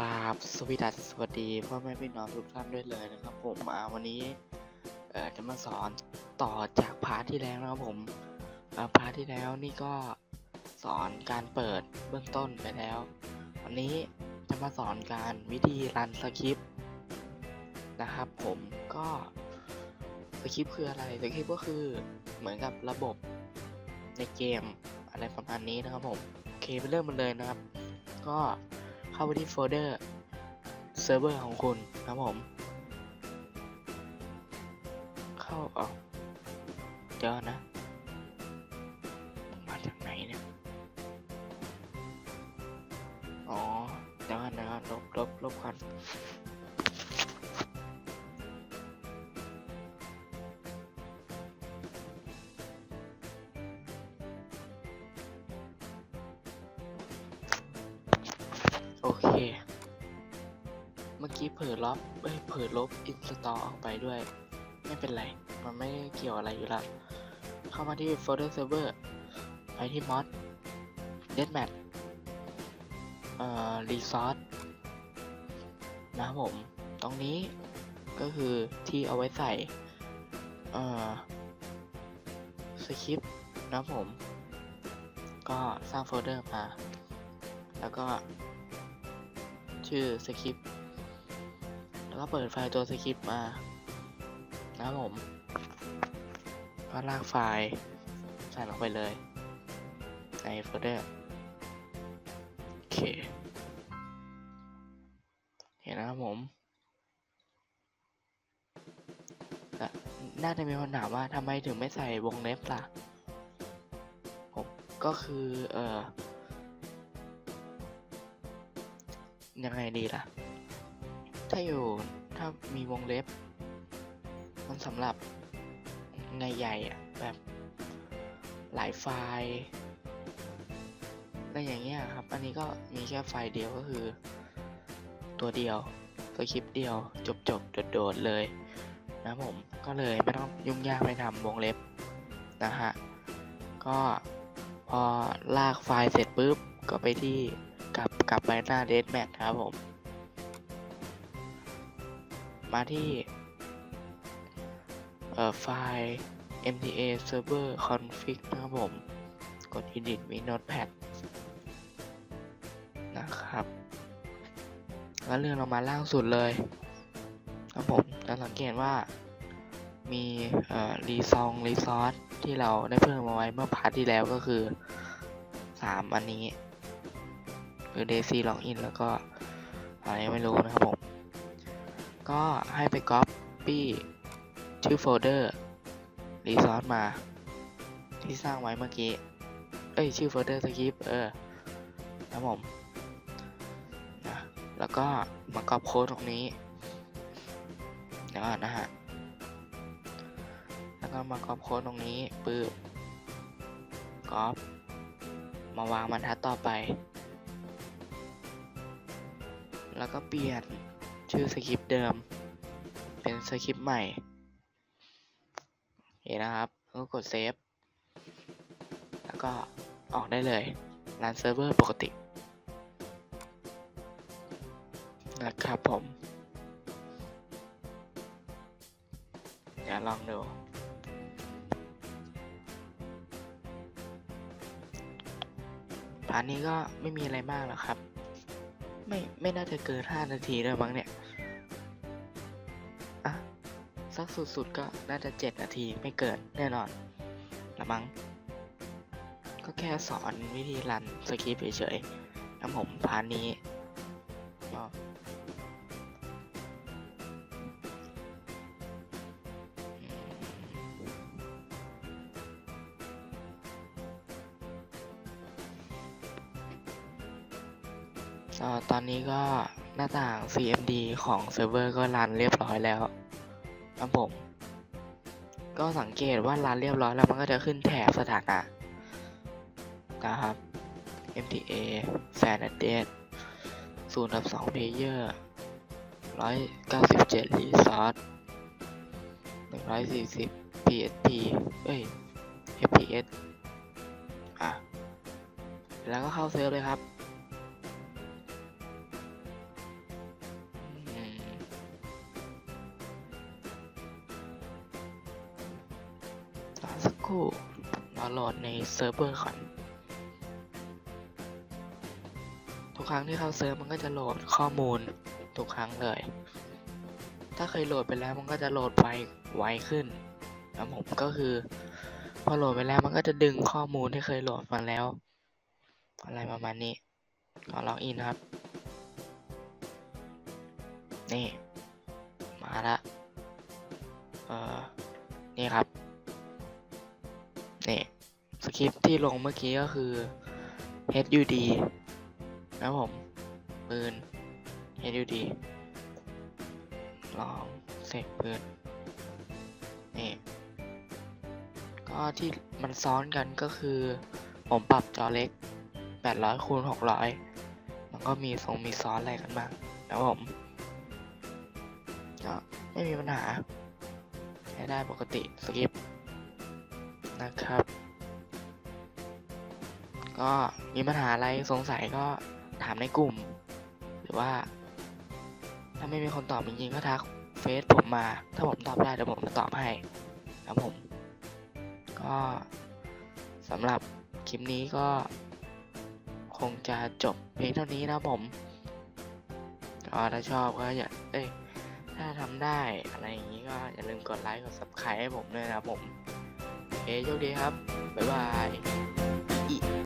สวัสดีพ่อแม่พี่น้องทุกท่านด้วยเลยนะครับผมอ่าวันนี้เอ่อจะมาสอนต่อจากพาร์ทที่แล้วนะครับผมพาร์ทที่แล้วนี่ก็สอนการเปิดเบื้องต้นไปแล้ว วันนี้จะมาสอนการวิธีรันสคริปต์นะครับผมก็สคริปต์คืออะไรสคริปต์ก็คือเหมือนกับระบบในเกมอะไรประมาณนี้นะครับผมโอเคไปเริ่มมันเลยนะครับ ก็ เข้าไปที่โฟลเดอร์เซิร์ฟเวอร์ของคุณครับผม เข้าเอาเจอนะ มาจากไหนเนี่ย อ๋อเดี๋ยวก่อนนะลบลบลบกัน กี้เผลอลบเอ้ยเผลอลบอินสตอลออกไปด้วย ไม่เป็นไร มันไม่เกี่ยวอะไรอยู่แล้ว เข้ามาที่โฟลเดอร์เซิร์ฟเวอร์ ไปที่มอด deadmat เอ่อ resource นะครับผม ตรงนี้ก็คือที่เอาไว้ใส่ เอ่อสคริปต์นะผม ก็สร้างโฟลเดอร์มา แล้วก็ ชื่อสคริปต์ ก็เปิดไฟล์ตัวสคริปต์มานะครับผมก็ลากไฟล์ใส่ลงไปเลย ในโฟลเดอร์โอเคเห็นนะครับผมน่าจะมีคนถามว่าทำไมถึงไม่ใส่วงเล็บล่ะผมก็คือเออยังไงดีล่ะ ถ้าอยู่ถ้ามีวงเล็บ มันสำหรับในใหญ่อะแบบหลายไฟล์อะไรอย่างเงี้ยครับ อันนี้ก็มีแค่ไฟล์เดียวก็คือ ตัวเดียวสคริปต์เดียวจบจบโดดๆเลยนะผมก็เลยไม่ต้องยุ่งยากไปทำวงเล็บนะฮะก็พอลากไฟล์เสร็จปุ๊บก็ไปที่กลับกลับไปหน้า Deadmat ครับผม มาที่ไฟล์ mta server config นะครับผม กด edit มี notepad นะครับ แล้วเลื่อนลงมาล่างสุดเลยครับผมจะสังเกตว่ามีรีซองรีซอสที่เราได้เพิ่มมาไว้เมื่อพาร์ทที่แล้วก็คือ 3 อันนี้ คือ daisy login แล้วก็อะไรไม่รู้นะครับผม ก็ให้ไป copy ชื่อโฟลเดอร์ resource มา ที่สร้างไว้เมื่อกี้ เอ้ย ชื่อโฟลเดอร์สคริปเออครับผมนะแล้วก็มาก๊อปโค้ดตรงนี้เดี๋ยวก่อนนะฮะ แล้วก็มาก๊อปโค้ดตรงนี้ปื๊บก๊อปมาวางบรรทัดต่อไป แล้วก็เปลี่ยน ชื่อสคริปต์เดิม เป็นสคริปต์ใหม่เห็นนะครับก็กดเซฟแล้วก็ออกได้เลยรันเซิร์ฟเวอร์ปกตินะครับผมเดี๋ยวลองดูพาร์ทนี้ก็ไม่มีอะไรมากหรอกครับ ไม่ไม่น่าจะเกิน5นาทีด้วยมั้งเนี่ย อะ สักสุดๆก็น่าจะ7นาทีไม่เกินแน่นอนละมั้ง ก็แค่สอนวิธีรันสคริปต์เฉยๆนะผมพาร์ทนี้ก็ ตอนนี้ก็หน้าต่าง CMD ของเซิร์ฟเวอร์ก็รันเรียบร้อยแล้วครับผมก็สังเกตว่ารันเรียบร้อยแล้วมันก็จะขึ้นแถบสถานะนะครับ MTA Fan Address 0ทับ2 Player 197 Resource 140 PSP เอ้ย FPS อะ แล้วก็เข้าเซิร์ฟเลยครับ สักครู่รอโหลดในเซิร์ฟเวอร์ก่อน ทุกครั้งที่เข้าเซิร์ฟมันก็จะโหลดข้อมูลทุกครั้งเลย ถ้าเคยโหลดไปแล้วมันก็จะโหลดไวไวขึ้นแล้วผมก็คือ พอโหลดไปแล้วมันก็จะดึงข้อมูลที่เคยโหลดมาแล้ว อะไรประมาณนี้ก็ล็อกอินครับ นี่ มาละเออนี่ครับ นี่สคริปที่ลงเมื่อกี้ก็คือ HUD นะผม ปืน HUD ลองเสกปืน นี่ ก็ที่มันซ้อนกันก็คือ ผมปรับจอเล็ก 800คูณ600 มันก็มีทรงมีซ้อนอะไรกันบ้างนะผมก็ไม่มีปัญหาใช้ได้ปกติสกิป นะครับ ก็มีปัญหาอะไรสงสัยก็ถามในกลุ่ม หรือว่า ถ้าไม่มีคนตอบจริงๆก็ทักเฟซผมมา ถ้าผมตอบได้เดี๋ยวผมจะตอบให้ครับผม ก็สำหรับคลิปนี้ก็คงจะจบเพียงเท่านี้นะผมก็ถ้าชอบก็อย่าเอ้ยถ้าทำได้อะไรอย่างนี้ก็อย่าลืมกดไลค์กด subscribe ให้ผมด้วยนะครับผม โชคดีครับ บ๊ายบาย